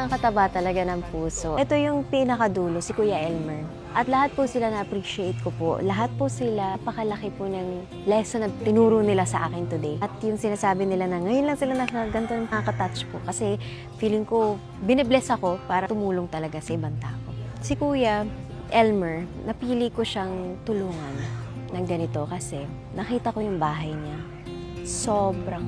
nakakataba talaga ng puso. Ito yung pinakadulo, si Kuya Elmer. At lahat po sila na-appreciate ko po. Lahat po sila, pakalaki po ng lesson na tinuro nila sa akin today. At yung sinasabi nila na ngayon lang sila nakaganto nakaka-touch po. Kasi feeling ko, binibless ako para tumulong talaga sa ibang tao. Si Kuya Elmer, napili ko siyang tulungan ng ganito kasi nakita ko yung bahay niya. Sobrang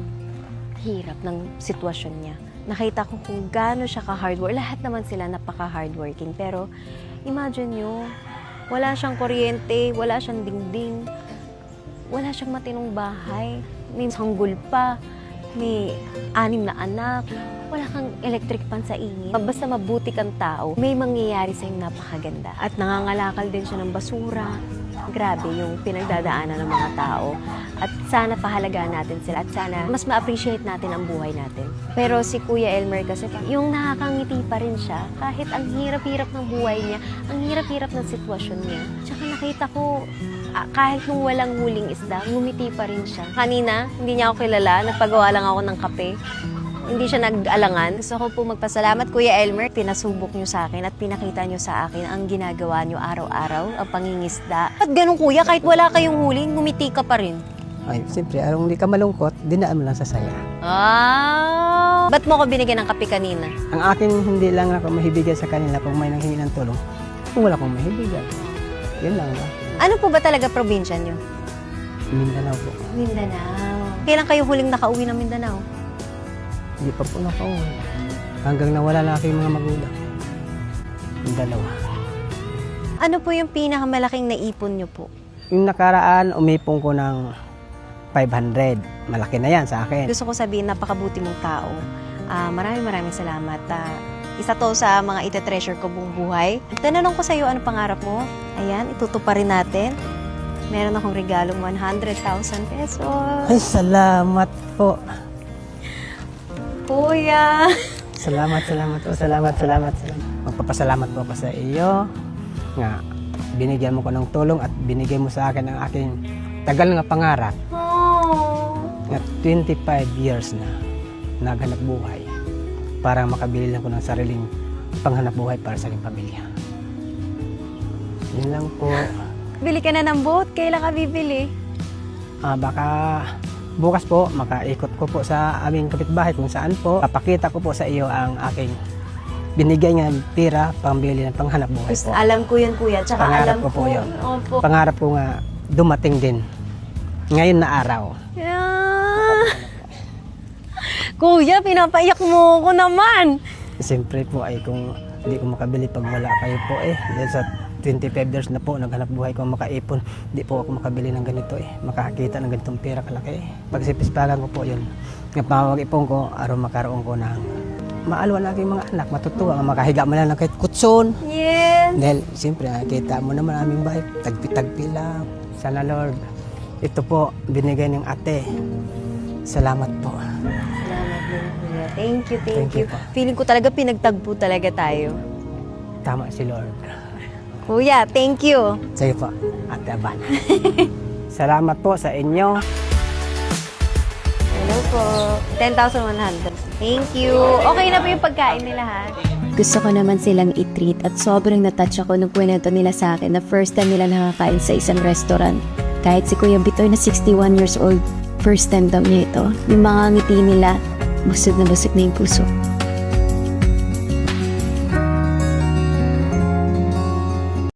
hirap ng sitwasyon niya. Nakita ko kung gaano siya ka-hardwork. Lahat naman sila napaka-hardworking. Pero imagine nyo, wala siyang kuryente, wala siyang dingding, wala siyang matinong bahay, may sanggol pa, may anim na anak, wala kang electric pan sa ingin. Basta mabuti kang tao, may mangyayari sa'yo napakaganda. At nangangalakal din siya ng basura. Grabe yung pinagdadaanan ng mga tao. At sana pahalagaan natin sila at sana mas ma-appreciate natin ang buhay natin. Pero si Kuya Elmer kasi yung nakakangiti pa rin siya kahit ang hirap-hirap ng buhay niya, ang hirap-hirap ng sitwasyon niya. Tsaka nakita ko ah, kahit nung walang huling isda, ngumiti pa rin siya. Kanina, hindi niya ako kilala, nagpagawa lang ako ng kape. Hindi siya nag-alangan. Gusto ko po magpasalamat, Kuya Elmer. Pinasubok niyo sa akin at pinakita niyo sa akin ang ginagawa niyo araw-araw, ang pangingisda. At ganun, Kuya, kahit wala kayong huling, ngumiti ka pa rin. Ay, siyempre, anong hindi ka malungkot, dinaan mo lang sa saya. Ah! Ba't mo ko binigyan ng kape kanina? Ang akin, hindi lang ako mahibigyan sa kanila kung may nanghingi ng tulong. Kung wala kong mahibigyan. Yun lang ba? Ano po ba talaga probinsya niyo? Mindanao po. Mindanao. Kailan kayo huling nakauwi ng Mindanao? Hindi pa po nakauwi. Hanggang nawala na aking mga magulang. Yung dalawa. Ano po yung pinakamalaking naipon niyo po? Yung nakaraan, umipong ko ng 500. Malaki na yan sa akin. Gusto ko sabihin, napakabuti mong tao. Ah, maraming maraming salamat. Ah, isa to sa mga ite-treasure ko buong buhay. Tananong ko sa iyo, ano pangarap mo? Ayan, itutuparin natin. Meron akong regalong 100,000 pesos. Ay, salamat po. Kuya! Salamat, salamat po. Salamat, salamat, salamat. Magpapasalamat po ako sa iyo nga binigyan mo ko ng tulong at binigay mo sa akin ang aking tagal nga pangarap Oh. nga 25 years na naghanap buhay para makabili lang ko ng sariling panghanap buhay para sa aking pamilya. Yun lang po. Bili ka na ng boat. Kailan ka bibili? Ah, baka bukas po makaikot ko po sa aming kapitbahay kung saan po papakita ko po sa iyo ang aking binigay nga pira pambili ng panghanap buhay po. Alam ko yun, kuya. Tsaka Pangarap alam ko po yun. Opo. Pangarap ko nga dumating din ngayon na araw. Yeah. Kuya, pinapaiyak mo ko naman. Siyempre po ay kung hindi ko makabili pag wala kayo po eh. Dahil sa 25 years na po, naghanap buhay ko makaipon. Hindi po ako makabili ng ganito eh. Makakita ng ganitong pera kalaki eh. Pagsipispagan ko po yun. Nga pamag-ipon ko, araw makaroon ko ng maalwa na aking mga anak, matutuwa, nga makahiga mo lang ng kahit kutson. Yes. Dahil siyempre nakikita mo naman aming bahay, tagpi-tagpi lang. Sana Lord, ito po binigay ng ate. Salamat po. Salamat din, kuya. Thank you, thank, Thank you. you. Feeling ko talaga pinagtagpo talaga tayo. Tama si Lord. Kuya, thank you. Sige po, Ate Abana. Salamat po sa inyo. Hello po. 10,100. Thank you. Okay na po yung pagkain nila, ha? Gusto ko naman silang i-treat at sobrang natouch ako nung kwento nila sa akin na first time nila nakakain sa isang restaurant. Kahit si Kuya Bitoy na 61 years old, first time daw niya ito. Yung mga ngiti nila, busog na busog na yung puso.